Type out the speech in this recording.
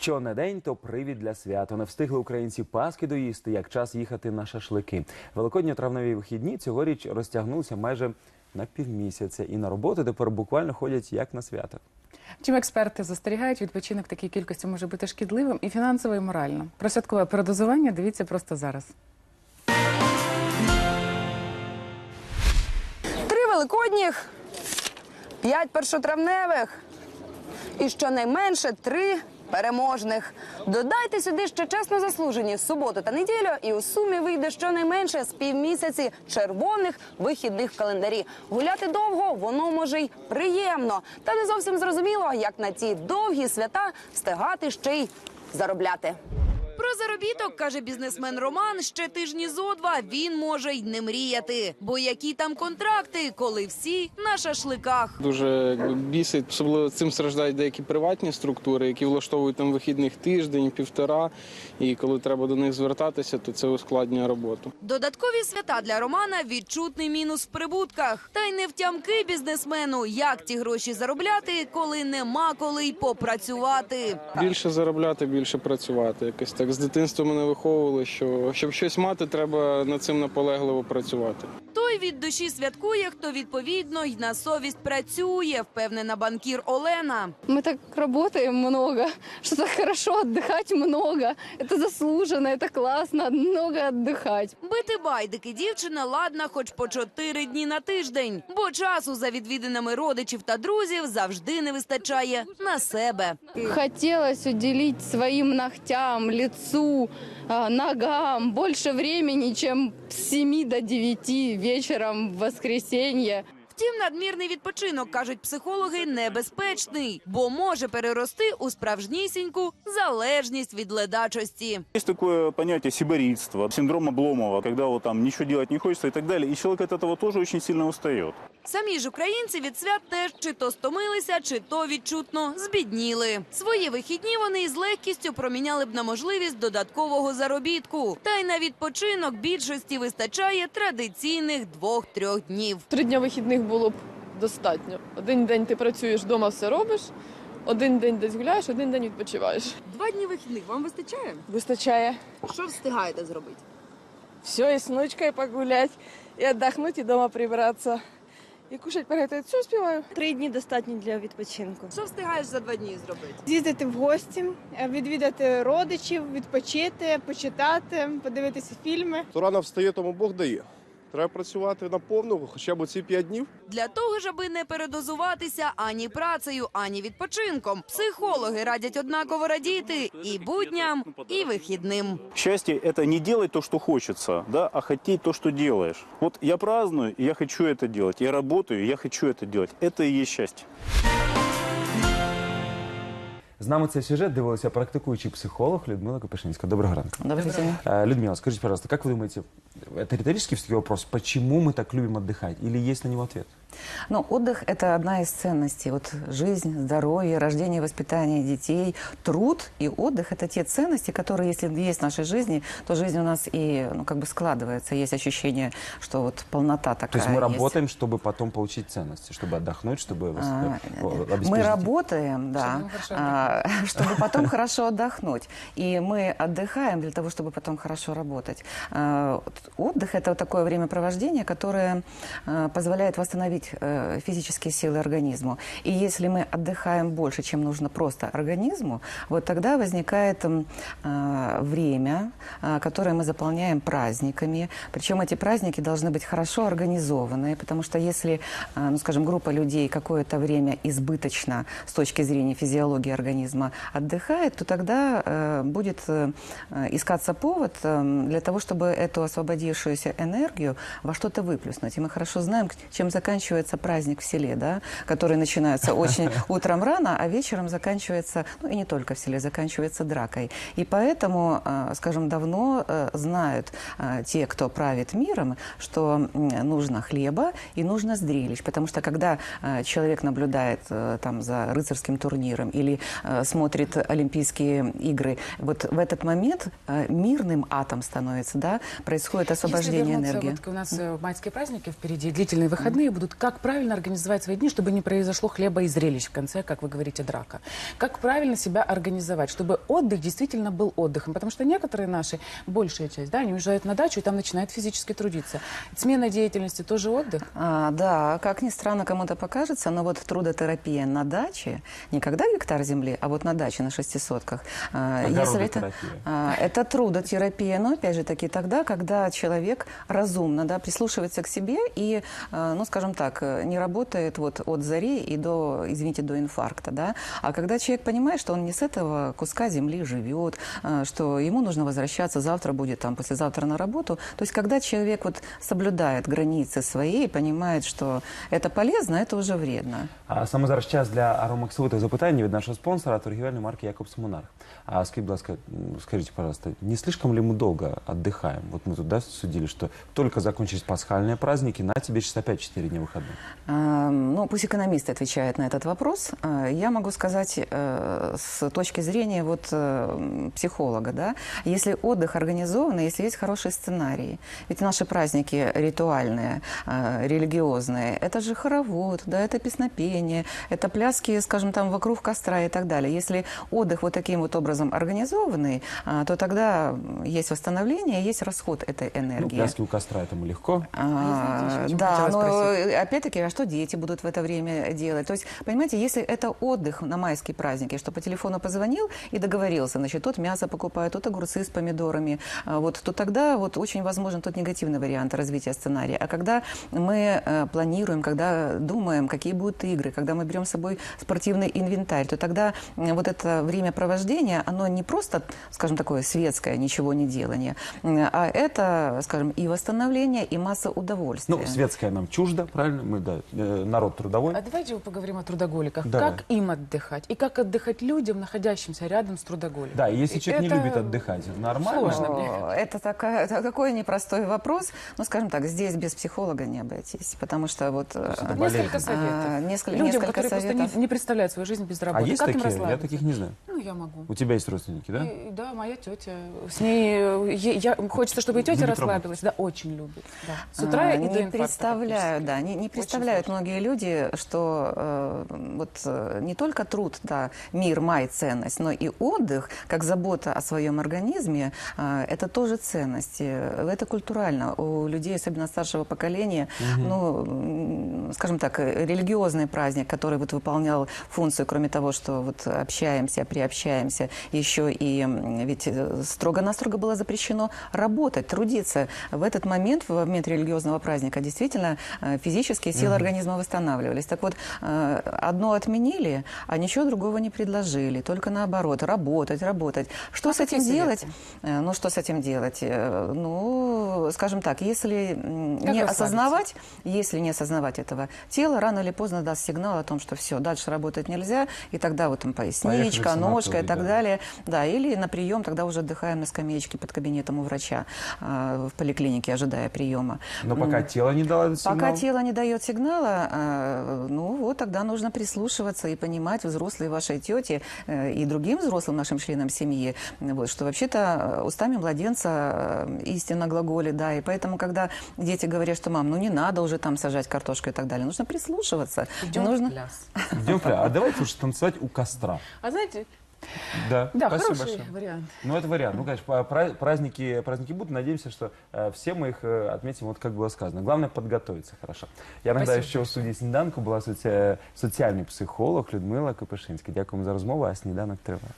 Що не день, то привід для свята. Не встигли українці Паски доїсти, як час їхати на шашлики. Великодньо-травневі вихідні цьогоріч розтягнувся майже на півмісяця, і на роботу тепер буквально ходять як на свято. Чим експерти застерігають, відпочинок такій кількості може бути шкідливим і фінансово, і морально. Про святкове передозування дивіться просто зараз. Три великодніх, п'ять першотравневих і щонайменше три переможних. Додайте сюди ще чесно заслужені суботу та неділю, і у сумі вийде щонайменше з півмісяці червоних вихідних в календарі. Гуляти довго воно може й приємно, та не зовсім зрозуміло, як на ці довгі свята встигати ще й заробляти. Про заробіток каже бізнесмен Роман. Ще тижні зо два він може й не мріяти. Бо які там контракти, коли всі на шашликах. Дуже бісить, особливо цим страждають деякі приватні структури, які влаштовують там вихідних тиждень, півтора. І коли треба до них звертатися, то це ускладнює роботу. Додаткові свята для Романа відчутний мінус в прибутках. Та й не втямки бізнесмену, як ті гроші заробляти, коли нема коли й попрацювати. Більше заробляти, більше працювати. Якось так з дитинства мене виховували, що щоб щось мати, треба над цим наполегливо працювати. Той від душі святкує, хто відповідно й на совість працює, впевнена банкір Олена. Мы так работаем много, что так хорошо отдыхать много. Это заслуженно, это классно, много отдыхать. Бити байдики дівчина ладна хоч по чотири дні на тиждень, бо часу за відвідинами родичів та друзів завжди не вистачає на себе. Хотелось уделить своим ногтям, лицу, а, ногам больше времени, чем с 7 до 9 вечером в воскресенье. Втім, надмірний відпочинок кажуть психологи небезпечний, бо може перерости у справжнісіньку залежність від ледачості. Є таке поняття сибирідства, синдром Обломова, коли там нічого робити не хочеться і так далі. І чоловік від цього теж дуже сильно устає. Самі ж українці від свят теж чи то стомилися, чи то відчутно збідніли. Свої вихідні вони із легкістю проміняли б на можливість додаткового заробітку. Та й на відпочинок більшості вистачає традиційних двох-трьох днів. Три дня вихідних було б достатньо. Один день ти працюєш вдома, все робиш, один день десь гуляєш, один день відпочиваєш. Два дні вихідних вам вистачає? Вистачає Що встигаєте зробити? все, і з внучкою погулять, і віддохнути, і вдома прибратися. І кушать приготувати. цю співаю. Три дні достатньо для відпочинку. Що встигаєш за два дні зробити? З'їздити в гості, е, відвідати родичів, відпочити, почитати, подивитися фільми. То рано встає, тому Бог дає. Треба працювати наповну, хоча б ці п'ять днів. Для того ж, аби не передозуватися ані працею, ані відпочинком. Психологи радять однаково радіти і будням, і вихідним. Счастье – это не делать то, что хочется, да, а хотеть то, что делаешь. Вот я праздную, и я хочу это делать. Я работаю, и я хочу это делать. Это и есть счастье. З нами цей сюжет дивилася практикуючий психолог Людмила Копишинська. Доброго ранку. Добрый день. Э, Людмила, скажите, пожалуйста, как вы думаете, это риторический все-таки вопрос, почему мы так любим отдыхать? Или есть на него ответ? Ну, отдых – это одна из ценностей. Вот жизнь, здоровье, рождение, воспитание детей, труд и отдых – это те ценности, которые, если есть в нашей жизни, то жизнь у нас и ну, как бы складывается. Есть ощущение, что вот полнота такая То есть мы есть. работаем, чтобы потом получить ценности, чтобы отдохнуть, чтобы А, обеспечить Мы работаем, да, а, чтобы потом хорошо отдохнуть. И мы отдыхаем для того, чтобы потом хорошо работать. А, Отдых – это вот такое времяпровождение, которое а, позволяет восстановить э, физические силы организму. И если мы отдыхаем больше, чем нужно просто организму, вот тогда возникает а, время, а, которое мы заполняем праздниками. Причем эти праздники должны быть хорошо организованные, потому что если, а, ну, скажем, группа людей какое-то время избыточно с точки зрения физиологии организма отдыхает, то тогда э, будет э, э, искаться повод э, для того, чтобы эту освободившуюся энергию во что-то выплюснуть. И мы хорошо знаем, чем заканчивается праздник в селе, да, который начинается очень утром рано, а вечером заканчивается, ну и не только в селе, заканчивается дракой. И поэтому, э, скажем, давно э, знают э, те, кто правит миром, что нужно хлеба и нужно зрелищ. Потому что когда э, человек наблюдает э, там за рыцарским турниром или э, смотрит Олимпийские игры, вот в этот момент мирным атом становится, да, происходит освобождение Если вернуться, энергии. вот у нас майские праздники впереди, длительные выходные будут. Как правильно организовать свои дни, чтобы не произошло хлеба и зрелищ в конце, как вы говорите, драка? Как правильно себя организовать, чтобы отдых действительно был отдыхом? Потому что некоторые наши, большая часть, да, они уезжают на дачу и там начинают физически трудиться. Смена деятельности тоже отдых? А, да, как ни странно кому-то покажется, но вот трудотерапия на даче, не когда гектар земли, а вот на даче на шестисотках. а, если это, а, это трудотерапия, но опять же таки тогда, когда человек разумно да, прислушивается к себе и, а, ну скажем так, э, не работает вот от зари и до, извините, до инфаркта, да, а когда человек понимает, что он не с этого куска земли живет, а, что ему нужно возвращаться, завтра будет там, послезавтра на работу, то есть когда человек вот соблюдает границы свои и понимает, что это полезно, это уже вредно. А саме зараз час для аромаксовитих запитань від нашого спонсора, торгівельної марки Якобс Монарх. А скажите, будь ласка, м, скажите, пожалуйста, не слишком ли мы долго отдыхаем? Вот мы тут да, судили, что только закончились пасхальные праздники, на тебе сейчас опять 4 дня выходных. А, Ну, пусть экономист отвечает на этот вопрос. А, Я могу сказать э, с точки зрения вот э, психолога, да, если отдых организованный, если есть хороший сценарий, ведь наши праздники ритуальные, э, религиозные, это же хоровод, да, это песнопение, это пляски, скажем, там вокруг костра и так далее. Если отдых вот таким вот образом организованный, а, то тогда есть восстановление, есть расход этой Ну, энергии. пляски у костра этому легко. А, да, но опять-таки, а что дети будут в это время делать? То есть, понимаете, если это отдых на майские праздники, что по телефону позвонил и договорился, значит, тут мясо покупают, тут огурцы с помидорами, а, вот, то тогда вот очень возможен тот негативный вариант развития сценария. А когда мы э, планируем, когда думаем, какие будут игры, когда мы берем с собой спортивный инвентарь, то тогда вот это времяпровождение, оно не просто, скажем, такое светское, ничего не делание, а это, скажем, и восстановление, и масса удовольствия. Ну, светское нам чуждо, правильно? Мы, да, э, народ трудовой. А давайте поговорим о трудоголиках. Давай. Как им отдыхать? И как отдыхать людям, находящимся рядом с трудоголиком? Да, если человек это не любит отдыхать, нормально. сложно. Это такая, та- такой непростой вопрос. Ну, скажем так, здесь без психолога не обойтись, потому что вот... э, это Несколько советов. а, несколько, Людям, несколько которые просто советов. не, не представляют свою жизнь без А работы. есть как им такие? Я таких не знаю. Ну, я могу. У тебя есть родственники, да? И- да, моя тетя. С ней э, е- я, хочется, чтобы и тетя Любит расслабилась. Да, очень любит. Да. С утра А, и до не инфаркта представляю, да, не, не представляют сложно. многие люди, что э, вот э, не только труд, да, мир, май, ценность, но и отдых, как забота о своем организме, э, это тоже ценность. Э, Это культурально. У людей, особенно старшего поколения, ну, м, скажем так, религиозный праздник, который вот выполнял функцию, кроме того, что вот общаемся, приобщаемся, еще и ведь э, строго-настрого было запрещено работать, трудиться. В этот момент, в момент религиозного праздника, действительно э, физические силы организма восстанавливались. Так вот, э, одно отменили, а ничего другого не предложили. Только наоборот, работать, работать. Что А с этим делать? советы? Э, Ну, что с этим делать? Э, Ну, скажем так, если Как не осознавать, если не осознавать этого, тело рано или поздно даст сигнал о том, что все, дальше работать нельзя, и тогда вот там поясничка, ножка и так да. далее. Да, или на прием тогда уже отдыхаем на скамеечке под кабинетом у врача в поликлинике, ожидая приема. Но пока тело не дало этот Пока сигнал. тело не дает сигнала, э, ну вот тогда нужно прислушиваться и понимать взрослые вашей тети э, и другим взрослым нашим членам семьи, вот, что вообще-то э, устами младенца истинно глаголит, да, и поэтому, когда дети говорят, что мам, ну не надо уже там сажать картошку и так далее, нужно прислушиваться. Идем нужно... в пляс. Идем в пляс. А давайте уж танцевать у костра. А знаете, Да, да, спасибо хороший большое. вариант. Ну, это вариант. Ну, конечно, па- пра- праздники, праздники будут. Надеемся, что э, все мы их э, отметим, вот как было сказано. Главное подготовиться хорошо. Я нагадаю, Спасибо. що у студії сніданку була соці... соціальний психолог Людмила Копишинська. Дякуємо за розмову, а сніданок триває.